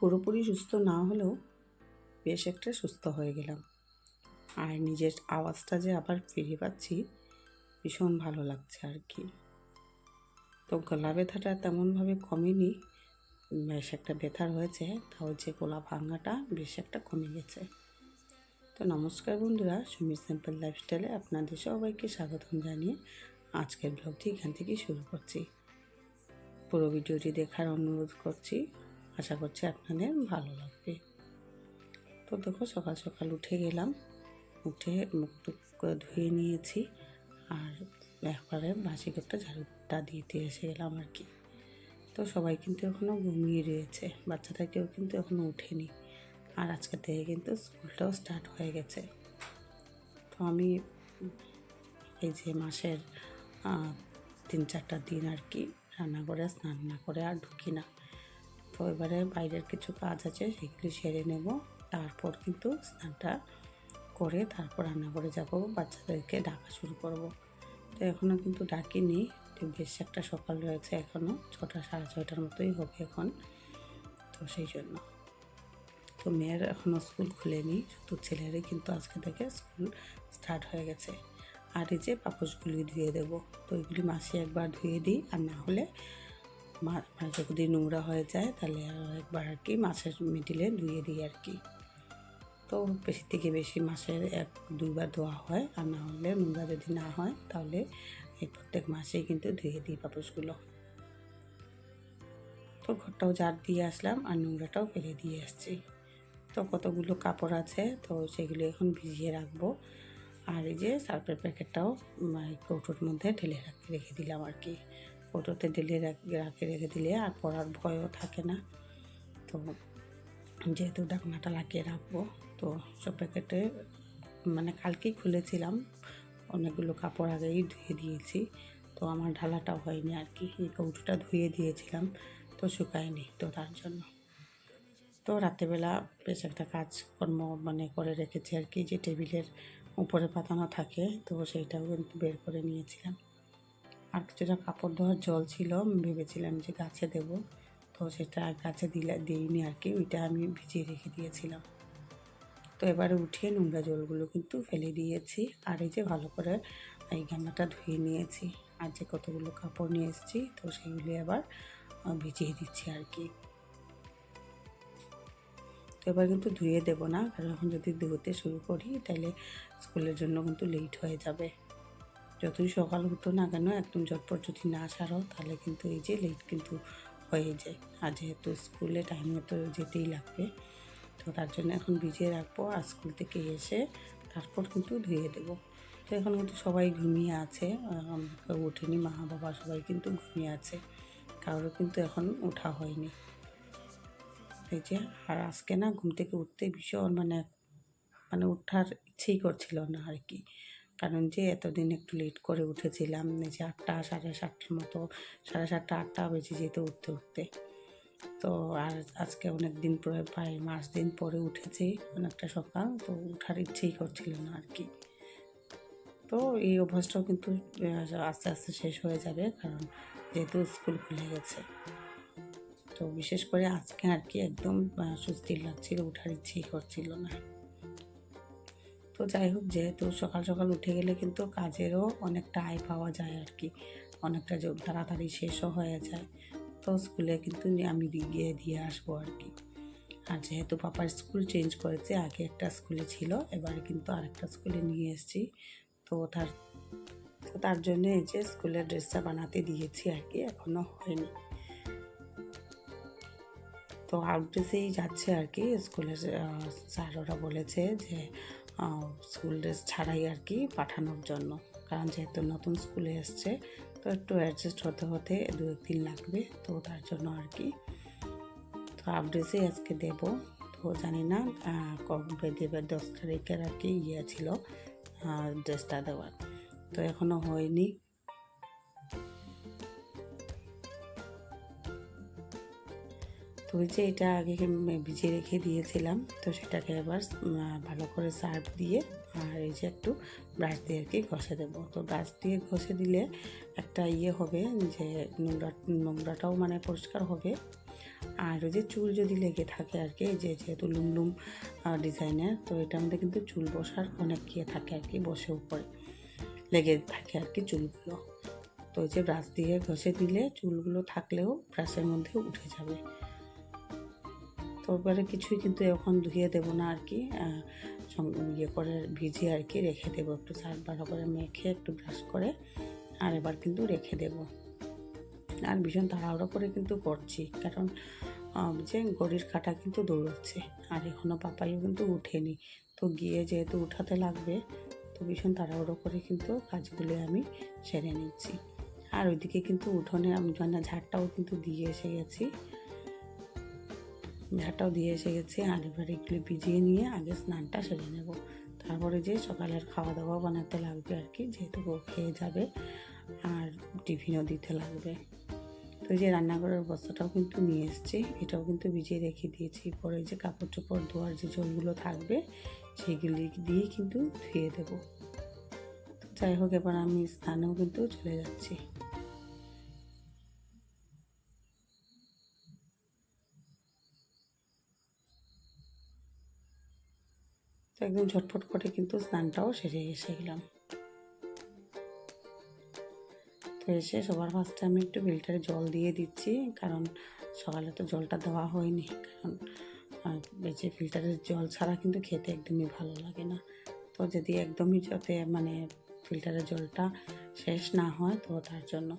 পুরোপুরি সুস্থ না হলেও বেশ একটা সুস্থ হয়ে গেলাম। আর নিজের আওয়াজটা যে আবার ফিরে পাচ্ছি, ভীষণ ভালো লাগছে আর কি। তো গলা ব্যথাটা তেমনভাবে কমেনি, বেশ একটা ব্যথা হয়েছে, তাও যে গলা ভাঙাটা বেশ একটা কমে গেছে। তো নমস্কার বন্ধুরা, সুমির সিম্পল লাইফস্টাইলে আপনাদের সবাইকে স্বাগতম জানিয়ে আজকের ব্লগটি এখান থেকেই শুরু করছি। পুরো ভিডিওটি দেখার অনুরোধ করছি আশা করছি আপনাদের ভালো লাগবে। তো দেখো সকাল সকাল উঠে গেলাম। উঠে মুখ ধুয়ে নিয়েছি। আর একবারে বাসি করতে ঝাড়ুটা দিতে এসে গেলাম আর কি। তো সবাই কিন্তু এখনও ঘুমিয়ে রয়েছে। বাচ্চাটা কেউ কিন্তু এখনও উঠেনি। আর আজকে থেকে কিন্তু স্কুলটাও স্টার্ট হয়ে গেছে। তো আমি এই যে মাসের তিন চারটা দিন আর কি রান্না করে স্নান না করে আর ঢুকি না। তো এবারে বাইরের কিছু কাজ আছে, সেগুলি সেরে নেব। তারপর কিন্তু স্নানটা করে তারপর রান্না করে যাব, বাচ্চাদেরকে ডাকা শুরু করব। তো এখনও কিন্তু ডাকিনি, তো বেশ একটা সকাল রয়েছে এখনও ছটা, সাড়ে ছয়টার মতোই হবে এখন, তো সেই জন্য। তো মেয়ের এখনও স্কুল খুলেনি, শুধু ছেলেরই কিন্তু আজকে থেকে স্কুল স্টার্ট হয়ে গেছে। আর এই যে পাপোশগুলি ধুয়ে দেবো, তো এগুলি মাসে একবার ধুয়ে দিই, আর না হলে মা- মানে যদি নোংরা হয়ে যায়, তাহলে একবার আর কি মাছের মিডিলে ধুয়ে দিই আর কি। তো বেশি থেকে বেশি মাসের এক, দুইবার ধোয়া হয়, আর না হলে নোংরা যদি না হয়, তাহলে এই প্রত্যেক মাসেই কিন্তু ধুয়ে দিই পাপোশগুলো তো ঘরটাও ঝাড় দিয়ে আসলাম, আর নোংরাটাও ফেলে দিয়ে আসছি। তো কতগুলো কাপড় আছে, তো সেগুলো এখন ভিজিয়ে রাখব। আর এই যে সার্ফের প্যাকেটটাও কৌটোর মধ্যে ঢেলে রাখতে রেখে দিলাম আর কি। কৌটোতে ঢেলে রাখ- রাখে দিলে আর পড়ার ভয়ও থাকে না। তো যেহেতু ঢাকনাটা লাগিয়ে রাখব, তো সব প্যাকেটে মানে কালকেই খুলেছিলাম। অনেকগুলো কাপড় আগেই ধুয়ে দিয়েছি, তো আমার ঢালাটাও হয়নি আর কি। এই কৌটোটা ধুয়ে দিয়েছিলাম, তো শুকায়নি তো তার জন্য। তো রাত্রেবেলা বেশ একটা কাজকর্ম মানে করে রেখেছি আর কি, যে টেবিলের উপরে পাতানো থাকে, তো সেইটাও কিন্তু বের করে নিয়েছিলাম। আর কিছুটা কাপড় ধোয়ার জল ছিল ভেবেছিলাম যে গাছে দেব। তো সেটা গাছে দিলে, দিইনি আর কি, ওইটা আমি ভিজিয়ে রেখে দিয়েছিলাম। তো এবারে উঠিয়ে নোংরা জলগুলো কিন্তু ফেলে দিয়েছি, আর এই যে ভালো করে এই গামলাটা ধুয়ে নিয়েছি। আর যে কতগুলো কাপড় নিয়ে এসেছি, তো সেগুলি আবার ভিজিয়ে দিচ্ছি আর কি। তো এবার কিন্তু ধুয়ে দেবো না, কারণ এখন যদি ধুতে শুরু করি, তাহলে স্কুলের জন্য কিন্তু লেট হয়ে যাবে। যতই সকাল হতো না কেন, একদম ঝটপট যদি না সারো, তাহলে কিন্তু এই যে লেট কিন্তু হয়ে যায়। আর যেহেতু স্কুলে টাইমে তো যেতেই লাগবে, তো তার জন্য এখন ভিজিয়ে রাখব আর স্কুল থেকে এসে তারপর কিন্তু ধুয়ে দেবো। তো এখন কিন্তু সবাই ঘুমিয়ে আছে কেউ ওঠেনি, মা বাবা সবাই কিন্তু ঘুমিয়ে আছে, কারোর কিন্তু এখন ওঠা হয়নি। এই যে, আর আজকে না ঘুম থেকে উঠতে ভীষণ মানে মানে ওঠার ইচ্ছেই করছিল না আর কি। কারণ যে এতদিন একটু লেট করে উঠেছিলাম যে আটটা, সাড়ে সাতটার মতো, সাড়ে সাতটা, আটটা বেজে যেতে উঠতে উঠতে। তো আর আজকে অনেক দিন পরে, প্রায় মাস দিন পরে উঠেছি, অনেকটা সকাল, তো উঠার ইচ্ছেই করছিল না আর কি। তো এই অভ্যাসটাও কিন্তু আস্তে আস্তে শেষ হয়ে যাবে, কারণ যেহেতু স্কুল খুলে গেছে। তো বিশেষ করে আজকে আর কি একদম সুস্থির লাগছিল, উঠার ইচ্ছেই করছিল না। তো যাই হোক, যেহেতু সকাল সকাল উঠে গেলে কিন্তু কাজেরও অনেকটা আয় পাওয়া যায় আর কি। অনেকটা তাড়াতাড়ি শেষও হয়ে যায়। তো স্কুলে কিন্তু আমি গিয়ে দিয়ে আসব আর কি। আর যেহেতু পাপার স্কুল চেঞ্জ করেছে, আগে একটা স্কুলে ছিল, এবারে কিন্তু আরেকটা স্কুলে নিয়ে এসেছি। তো তার তো তার জন্য এই যে স্কুলের ড্রেসটা বানাতে দিয়েছি আর কি এখনও হয়নি। তো আউটড্রেসেই যাচ্ছে আর কি, স্কুলের স্যার ওরা বলেছে যে স্কুল ড্রেস ছাড়াই আর কি পাঠানোর জন্য। কারণ যেহেতু নতুন স্কুলে এসছে, তো একটু অ্যাডজাস্ট হতে হতে দু একদিন লাগবে, তো তার জন্য আর কি। তো আউটড্রেসেই আজকে দেব। তো জানি না কবে দেবে, দশ তারিখের আর কি ইয়ে ছিল ড্রেসটা দেওয়ার। তো এখনও হয়নি। ওই যে এটা আগে ভিজিয়ে রেখে দিয়েছিলাম। তো সেটাকে এবার ভালো করে সার্ফ দিয়ে, আর এই যে একটু ব্রাশ দিয়ে আর কি ঘষে দেবো। তো ব্রাশ দিয়ে ঘষে দিলে একটা ইয়ে হবে যে নোংরা, নোংরাটাও মানে পরিষ্কার হবে। আর ওই যে চুল যদি লেগে থাকে আর কি যে যেহেতু লুমলুম ডিজাইনের, তো এটার মধ্যে কিন্তু চুল বসার অনেক ইয়ে থাকে আর কি, বসে উপরে লেগে থাকে আর কি চুলগুলো। তো ওই যে ব্রাশ দিয়ে ঘষে দিলে চুলগুলো থাকলেও ব্রাশের মধ্যে উঠে যাবে। তো এবারে কিছুই কিন্তু এখন ধুয়ে দেবো না আর কি ইয়ে করে ভিজে আর কি রেখে দেবো একটু সার্ফ ভালো করে মেখে একটু ব্রাশ করে আর এবার কিন্তু রেখে দেবো। আর ভীষণ তাড়াহুড়ো করে কিন্তু করছি, কারণ যে গড়ির কাটা কিন্তু দৌড়চ্ছে, আর এখনও পাপাইও কিন্তু উঠেনি। তো গিয়ে যেহেতু উঠাতে লাগবে, তো ভীষণ তাড়াহুড়ো করে কিন্তু কাজগুলো আমি সেরে নিচ্ছি। আর ওইদিকে কিন্তু উঠোনে আমি ঝাড়টাও কিন্তু দিয়ে এসে গেছি। ঝাড়টাও দিয়ে এসে গেছি আর এবার এগুলো ভিজিয়ে নিয়ে আগে স্নানটা সেরে নেব। তারপরে যে সকালের খাওয়া দাওয়া বানাতে লাগবে আর কি, যেহেতু ও খেয়ে যাবে আর টিফিনও দিতে লাগবে। তো এই যে রান্নাঘরের বস্তাটাও কিন্তু নিয়ে এসেছি, এটাও কিন্তু ভিজিয়ে রেখে দিয়েছি। পরে যে কাপড় চোপড় ধোয়ার যে জলগুলো থাকবে, সেগুলি দিয়ে কিন্তু ধুয়ে দেবো। তো যাই হোক, এবার আমি স্নানেও কিন্তু চলে যাচ্ছি। তো একদম ঝটফট করে কিন্তু স্নানটাও সেরে এসে গেলাম তো এসে সবার ফার্স্টে আমি একটু ফিল্টারে জল দিয়ে দিচ্ছি, কারণ সকালে তো জলটা দেওয়া হয়নি, কারণ যে ফিল্টারের জল ছাড়া কিন্তু খেতে একদমই ভালো লাগে না। তো যদি একদমই যাতে মানে ফিল্টারের জলটা শেষ না হয় তো তার জন্য।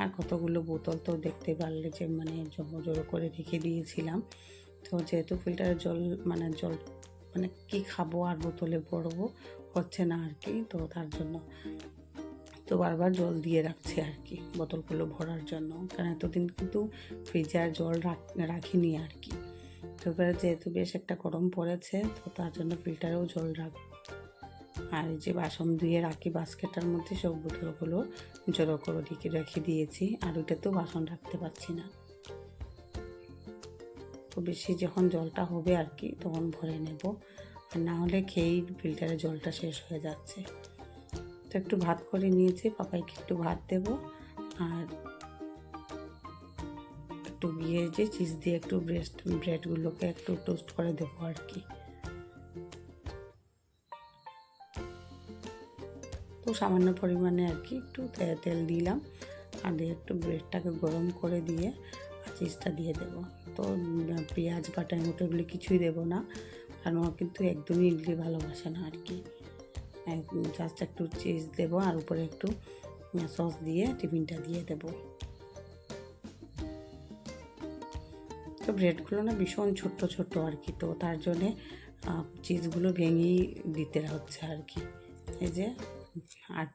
আর কতগুলো বোতল তো দেখতে পারলে যে মানে জমো জড়ো করে রেখে দিয়েছিলাম। তো যেহেতু ফিল্টারের জল মানে জল মানে কি খাব আর বোতলে ভরবো হচ্ছে না আর কি, তো তার জন্য তো বারবার জল দিয়ে রাখছি আর কি বোতলগুলো ভরার জন্য। কারণ এতদিন কিন্তু ফ্রিজে আর জল রাখ- রাখিনি আর কি। তো এবারে যেহেতু বেশ একটা গরম পড়েছে, তো তার জন্য ফিল্টারেও জল রাখ, আর যে বাসন ধুয়ে রাখি বাস্কেটটার মধ্যে সব বোতলগুলো জড়ো করে রেখে রেখে দিয়েছি, আর ওইটাতেও বাসন রাখতে পারছি না। তো বেশি যখন জলটা হবে আর কি, তখন ভরে নেব। আর না হলে খেয়েই ফিল্টারে জলটা শেষ হয়ে যাচ্ছে। তো একটু ভাত করে নিয়েছি, পাপাইকে একটু ভাত দেব। আর একটু গিয়ে যে চিজ দিয়ে একটু ব্রেস্ট, ব্রেডগুলোকে একটু টোস্ট করে দেবো আর কি। তো সামান্য পরিমাণে আর কি একটু তেল দিলাম। আর দিয়ে একটু ব্রেডটাকে গরম করে দিয়ে চিজটা দিয়ে দেবো। তো পেঁয়াজ বা টমেটো এগুলো কিছুই দেবো না। কারণ ও কিন্তু একদমই ইডলি ভালোবাসে না আর কি। জাস্ট একটু চিজ দেবো আর উপরে একটু সস দিয়ে টিফিনটা দিয়ে দেবো। তো ব্রেডগুলো না ভীষণ ছোট্ট ছোট্ট আর কি। তো, তার জন্যে চিজগুলো ভেঙেই দিতে হচ্ছে আর কি। এই যে আর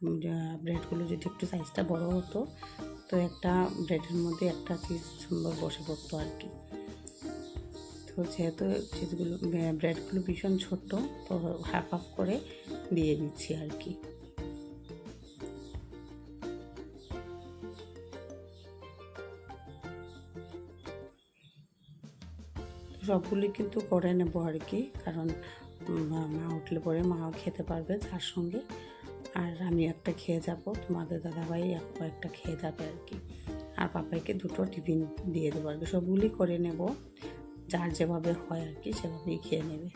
ব্রেডগুলো যদি একটু সাইজটা বড় হতো তো একটা ব্রেডের মধ্যে একটা চিজ সুন্দর বসে পড়তো আর কি। তো যেহেতু চিজগুলো ব্রেডগুলো ভীষণ ছোট্ট, তো হাফ হাফ করে দিয়ে দিচ্ছি আর কি। সবগুলি কিন্তু করে নেব আর কি, কারণ মা উঠলে পরে মাও খেতে পারবে তার সঙ্গে। আর আমি একটা খেয়ে যাব, তোমাদের দাদাভাই এক কয়েকটা খেয়ে যাবে আর কি। আর পাপাইকে দুটো টিফিন দিয়ে দেবো আর কি। সবগুলি করে নেব, যার যেভাবে হয় আর কি, সেভাবেই খেয়ে নেবে।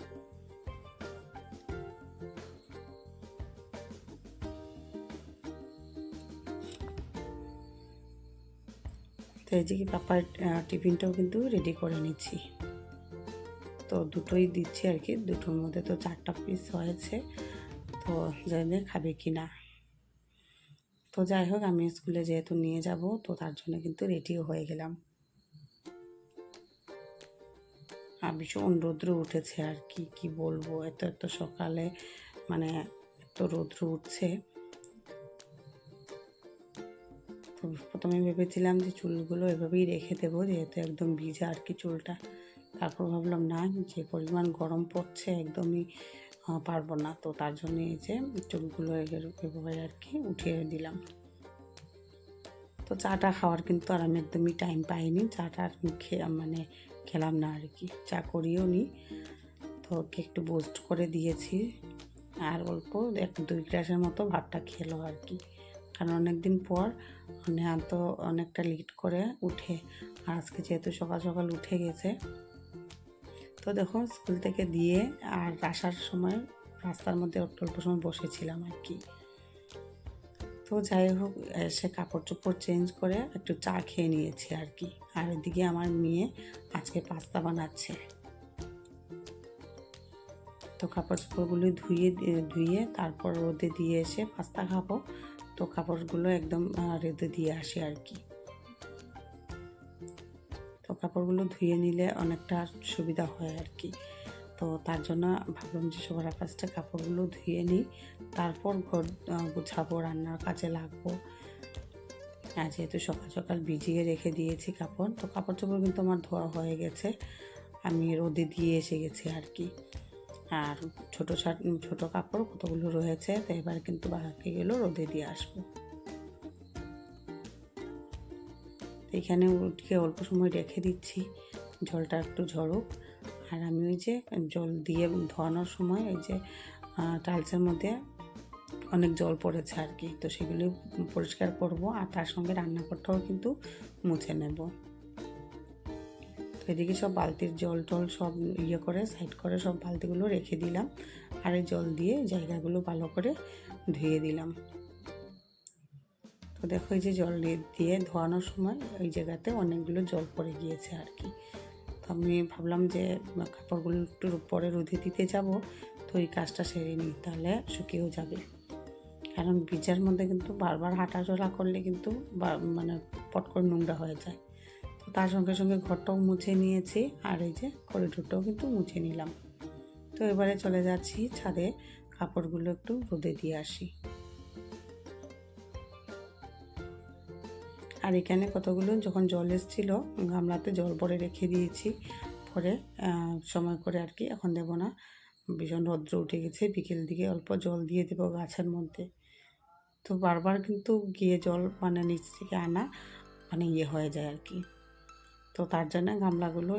তো এই যে কি পাপার টিফিনটাও কিন্তু রেডি করে নিচ্ছি। তো দুটোই দিচ্ছি আর কি, দুটোর মধ্যে তো চারটা পিস হয়েছে। তো জানি খাবে কি না। তো যাই হোক, আমি স্কুলে যেহেতু নিয়ে যাব, তো তার জন্য কিন্তু রেডিও হয়ে গেলাম। আর ভীষণ রৌদ্র উঠেছে আর কি কি বলব? এত এত সকালে মানে এত রৌদ্র উঠছে। তো প্রথমে ভেবেছিলাম যে চুলগুলো এভাবেই রেখে দেবো, যেহেতু একদম ভিজা আর কি চুলটা। তারপর ভাবলাম, না, যে পরিমাণ গরম পড়ছে একদমই পারব না। তো তার জন্য এই যে চুলগুলো এভাবে আর কি উঠিয়ে দিলাম। তো চাটা খাওয়ার কিন্তু আর আমি একদমই টাইম পাইনি। চাটা খেয়ে মানে খেলাম না আর কি। চা করিও নি। তো ওকে একটু বোস্ট করে দিয়েছি। আর অল্প এক, দুই গ্লাসের মতো ভাতটা খেলো আর কি। কারণ অনেক দিন পর নেহা তো অনেকটা লিট করে উঠে। আর আজকে যেহেতু সকাল সকাল উঠে গেছে তো দেখো, স্কুল থেকে দিয়ে আর আসার সময় রাস্তার মধ্যে অল্প অল্প সময় বসেছিলাম আর কি। তো যাই হোক, এসে কাপড় চোপড় চেঞ্জ করে একটু চা খেয়ে নিয়েছি আর কি। আর এদিকে আমার মেয়ে আজকে পাস্তা বানাচ্ছে। তো কাপড় চোপড়গুলো ধুয়ে ধুয়ে তারপর রোদে দিয়ে এসে পাস্তা খাব। তো কাপড়গুলো একদম রোদে দিয়ে আসি আর কি। কাপড়গুলো ধুয়ে নিলে অনেকটা সুবিধা হয় আর কি। তো তার জন্য ভাবলাম যে সবার ফার্স্টে কাপড়গুলো ধুয়ে নিই, তারপর ঘর গুছাবো, রান্নার কাজে লাগবো। আর যেহেতু সকাল সকাল ভিজিয়ে রেখে দিয়েছি কাপড়, তো কাপড় চোপড় কিন্তু আমার ধোয়া হয়ে গেছে। আমি রোদে দিয়ে এসে গেছি আর কি। আর ছোটো ছোটো কাপড় কতগুলো রয়েছে, তো এবার কিন্তু বাকিগুলো রোদে দিয়ে আসব। এখানে উঠকে অল্প সময় রেখে দিচ্ছি। জলটা একটু ঝরুক। আর আমি ওই যে জল দিয়ে ধোয়ানোর সময় ওই যে টালসের মধ্যে অনেক জল পড়েছে আর কি। তো সেগুলি পরিষ্কার করব আর তার সঙ্গে রান্নাঘরটাও কিন্তু মুছে নেব। তো এদিকে সব বালতির জল টল সব ইয়ে করে সাইড করে সব বালতিগুলো রেখে দিলাম। আর এই জল দিয়ে জায়গাগুলো ভালো করে ধুয়ে দিলাম। তো দেখো এই যে জল দিয়ে- ধোয়ানোর সময় ওই জায়গাতে অনেকগুলো জল পড়ে গিয়েছে আর কি। তো আমি ভাবলাম যে কাপড়গুলো একটু পরে রোদে দিতে যাব, তো ওই কাজটা সেরে নিই, তাহলে শুকিয়েও যাবে। কারণ বীজের মধ্যে কিন্তু বারবার হাঁটাচলা করলে কিন্তু মানে পট করে নোংরা হয়ে যায়। তো তার সঙ্গে সঙ্গে ঘরটাও মুছে নিয়েছি, আর এই যে করিডোরটাও কিন্তু মুছে নিলাম। তো এবারে চলে যাচ্ছি ছাদে, কাপড়গুলো একটু রোদে দিয়ে আসি। আর এখানে কতগুলো যখন জল এসেছিল, গামলাতে জল ভরে রেখে দিয়েছি। পরে সময় করে আর কি এখন দেবো না। ভীষণ রৌদ্র উঠে গেছে, বিকেল দিকে অল্প জল দিয়ে দেবো গাছের মধ্যে। তো বারবার কিন্তু গিয়ে জল মানে নিচ থেকে আনা মানে ইয়ে হয়ে যায় আর কি। তো তার জন্য গামলাগুলো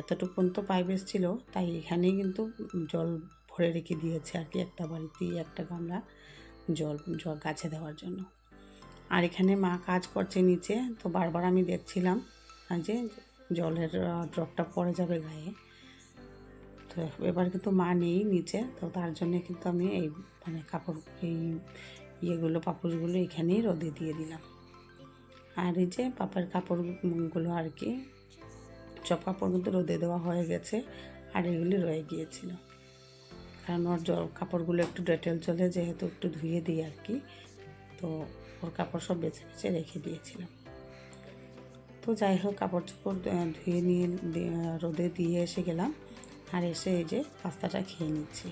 এতটুকু পর্যন্ত পাইপ এসেছিল, তাই এখানেই কিন্তু জল ভরে রেখে দিয়েছে আর কি একটা বালতি একটা গামলা জল জল গাছে দেওয়ার জন্য। আর এখানে মা কাজ করছে নিচে, তো বারবার আমি দেখছিলাম যে জলের ড্রপটা পড়ে যাবে গায়ে। তো এবার কিন্তু মা নেই নিচে, তো তার জন্য কিন্তু আমি এই মানে কাপড়, এই ইয়েগুলো, পাপড়গুলো এখানেই রোদে দিয়ে দিলাম। আর এই যে পাপার কাপড়গুলো আর কি সব কাপড় কিন্তু রোদে দেওয়া হয়ে গেছে, আর এগুলি রয়ে গিয়েছিল। কারণ ওর জল কাপড়গুলো একটু ডেটেল চলে, যেহেতু একটু ধুয়ে দিই আর কি তো ওর কাপড় সব বেছে বেছে রেখে দিয়েছিলাম। তো যাই হোক, কাপড় চোপড় ধুয়ে নিয়ে রোদে দিয়ে এসে গেলাম আর এসে এই যে পাস্তাটা খেয়ে নিচ্ছি।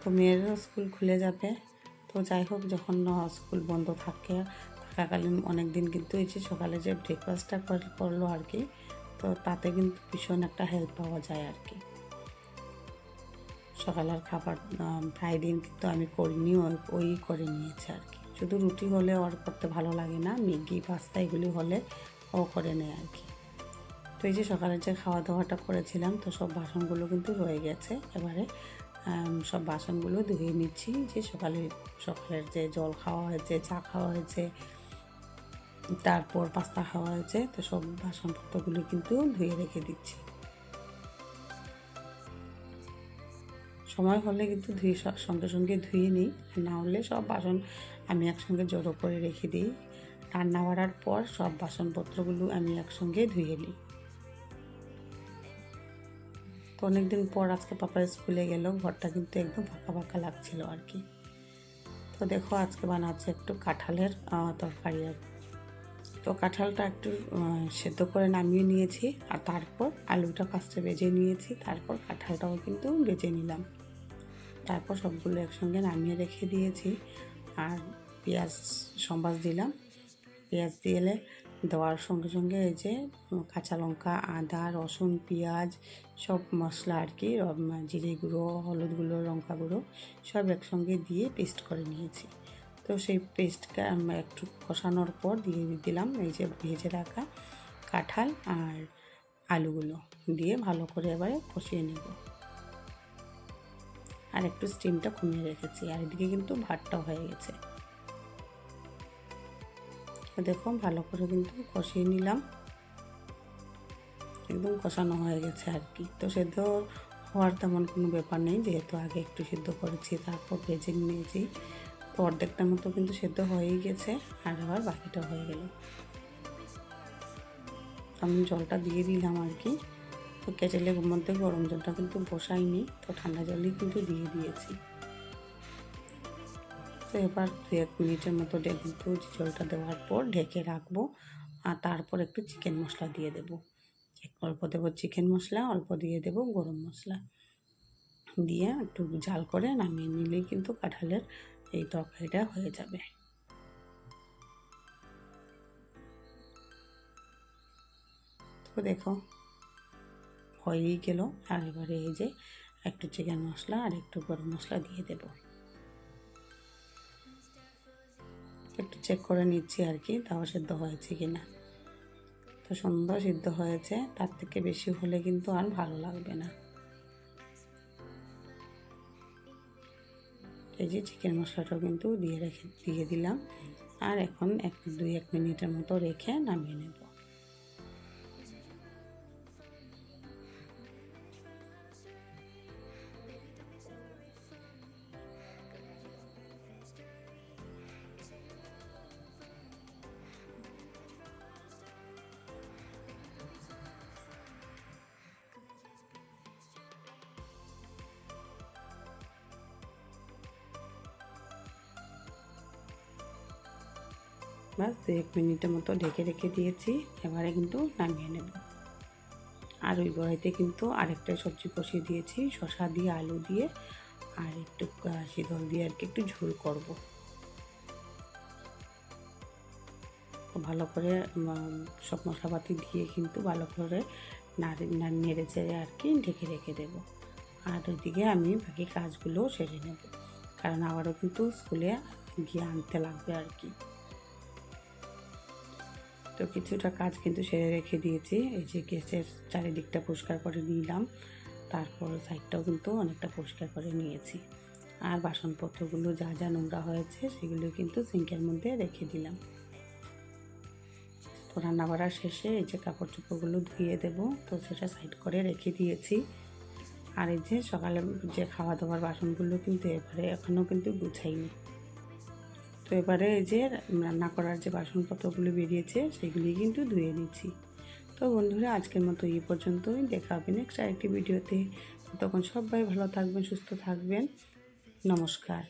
তো মেয়েরও স্কুল খুলে যাবে। তো যাই হোক, যখন স্কুল বন্ধ থাকে, থাকাকালীন অনেক দিন কিন্তু এই যে সকালে যে ব্রেকফাস্টটা করল আর কি, তো তাতে কিন্তু ভীষণ একটা হেল্প পাওয়া যায় আর কি। সকালের খাবার প্রায় দিন কিন্তু আমি করিনি, ওই- ওই করে নিয়েছে আর কি। শুধু রুটি হলে ওর করতে ভালো লাগে না, ম্যাগি, পাস্তা এগুলি হলে ও করে নেয় আর কি। তো এই যে সকালের যে খাওয়া দাওয়াটা করেছিলাম, তো সব বাসনগুলো কিন্তু রয়ে গেছে। এবারে সব বাসনগুলো ধুয়ে নিচ্ছি, যে সকালে, সকালের যে জল খাওয়া হয়েছে, চা খাওয়া হয়েছে, তারপর পাস্তা খাওয়া হয়েছে, তো সব বাসনপত্রগুলো কিন্তু ধুয়ে রেখে দিচ্ছি। সময় হলে কিন্তু ধুয়ে সঙ্গে সঙ্গে ধুয়ে নিই। না হলে সব বাসন আমি একসঙ্গে জড়ো করে রেখে দিই। রান্না বাড়ার পর সব বাসনপত্রগুলো আমি একসঙ্গে ধুয়ে নিই। তো অনেকদিন পর আজকে পাপা স্কুলে গেল, ঘরটা কিন্তু একদম ফাঁকা ফাঁকা লাগছিল আর কি। তো দেখো আজকে বানাচ্ছে একটু কাঁঠালের তরকারি আর তো কাঁঠালটা একটু সেদ্ধ করে নামিয়ে নিয়েছি, আর তারপর আলুটা ফার্স্টে ভেজে নিয়েছি, তারপর কাঁঠালটাও কিন্তু ভেজে নিলাম। তারপর সবগুলো একসঙ্গে নামিয়ে রেখে দিয়েছি। আর পেঁয়াজ সম্বাস দিলাম। পেঁয়াজ দিলে দেওয়ার সঙ্গে সঙ্গে এই যে কাঁচা লঙ্কা, আদা, রসুন, পেঁয়াজ, সব মশলা আর কি জিরে গুঁড়ো, হলুদ গুঁড়ো, লঙ্কা গুঁড়ো, সব একসঙ্গে দিয়ে পেস্ট করে নিয়েছি। তো সেই আমরা একটু কষানোর পর দিয়ে দিলাম এই যে ভেজে রাখা কাঁঠাল আর আলুগুলো। দিয়ে ভালো করে এবারে কষিয়ে নেব। আর একটু স্টিমটা কমিয়ে রেখেছি। আর এদিকে কিন্তু ভাতটা হয়ে গেছে। দেখো ভালো করে কিন্তু কষিয়ে নিলাম। একদম কষানো হয়ে গেছে আর কি। তো সেদ্ধ হওয়ার তেমন কোনো ব্যাপার নেই, যেহেতু আগে একটু সেদ্ধ করেছি, তারপর ভেজে নিয়েছি। তো অর্ধেকটার মতো কিন্তু সেদ্ধ হয়েই গেছে, আর আবার বাকিটা হয়ে গেল। আমি জলটা দিয়ে দিলাম আর কি। তো কেটেলের মধ্যে গরম জলটা কিন্তু বসাইনি, তো ঠান্ডা জলই কিন্তু দিয়ে দিয়েছি। তো এবার দু এক মিনিটের মতো কিন্তু জলটা দেওয়ার পর ঢেকে রাখব, আর তারপর একটু চিকেন মশলা দিয়ে দেবো। অল্প দেবো চিকেন মশলা, অল্প দিয়ে দেবো গরম মশলা। দিয়ে একটু ঝাল করে নামিয়ে নিলেই কিন্তু কাঁঠালের এই তরকারিটা হয়ে যাবে। তো দেখো হয়েই গেল। আর এবারে এই যে একটু চিকেন মশলা আর একটু গরম মশলা দিয়ে দেব। একটু চেক করে নিচ্ছি আর কি, তাও সেদ্ধ হয়েছে কি না তো সুন্দর সিদ্ধ হয়েছে, তার থেকে বেশি হলে কিন্তু আর ভালো লাগবে না। এই যে চিকেন মশলাটাও কিন্তু দিয়ে রেখে, দিয়ে দিলাম। আর এখন এক দুই এক মিনিটের মতো রেখে নামিয়ে নেব। বাস দু এক মিনিটের মতো ঢেকে রেখে দিয়েছি, এবারে কিন্তু নামিয়ে নেব। আর ওই কড়াইতে কিন্তু আরেকটা সবজি কষিয়ে দিয়েছি শশা দিয়ে, আলু দিয়ে, আর একটু শীতল দিয়ে আর কি একটু ঝোল করব। ভালো করে সব মশলাপাতি দিয়ে কিন্তু ভালো করে নাড়ে নেড়ে চেড়ে আর কি ঢেকে রেখে দেব। আর ওইদিকে আমি বাকি কাজগুলো সেরে নেব, কারণ আবারও কিন্তু স্কুলে গিয়ে আনতে লাগবে আর কি। তো কিছুটা কাজ কিন্তু সেরে রেখে দিয়েছি। এই যে গ্যাসের চারিদিকটা পরিষ্কার করে নিলাম। তারপর সাইডটাও কিন্তু অনেকটা পরিষ্কার করে নিয়েছি। আর বাসনপত্রগুলো যা যা নোংরা হয়েছে সেগুলো কিন্তু সিঙ্কের মধ্যে রেখে দিলাম। তো রান্না বাড়ার শেষে এই যে কাপড় চোপড়গুলো ধুয়ে দেবো, তো সেটা সাইড করে রেখে দিয়েছি। আর এই যে সকালে যে খাওয়া দাওয়ার বাসনগুলো কিন্তু এবারে এখনও কিন্তু গুছাইনি। তো এবারে এই যে রান্না করার যে বাসনপত্রগুলো বেরিয়েছে, সেগুলি কিন্তু ধুয়ে নিচ্ছি। তো বন্ধুরা, আজকের মতো এই পর্যন্তই। দেখা হবে নেক্সট আরেকটি ভিডিওতে। তখন সবাই ভালো থাকবেন, সুস্থ থাকবেন। নমস্কার।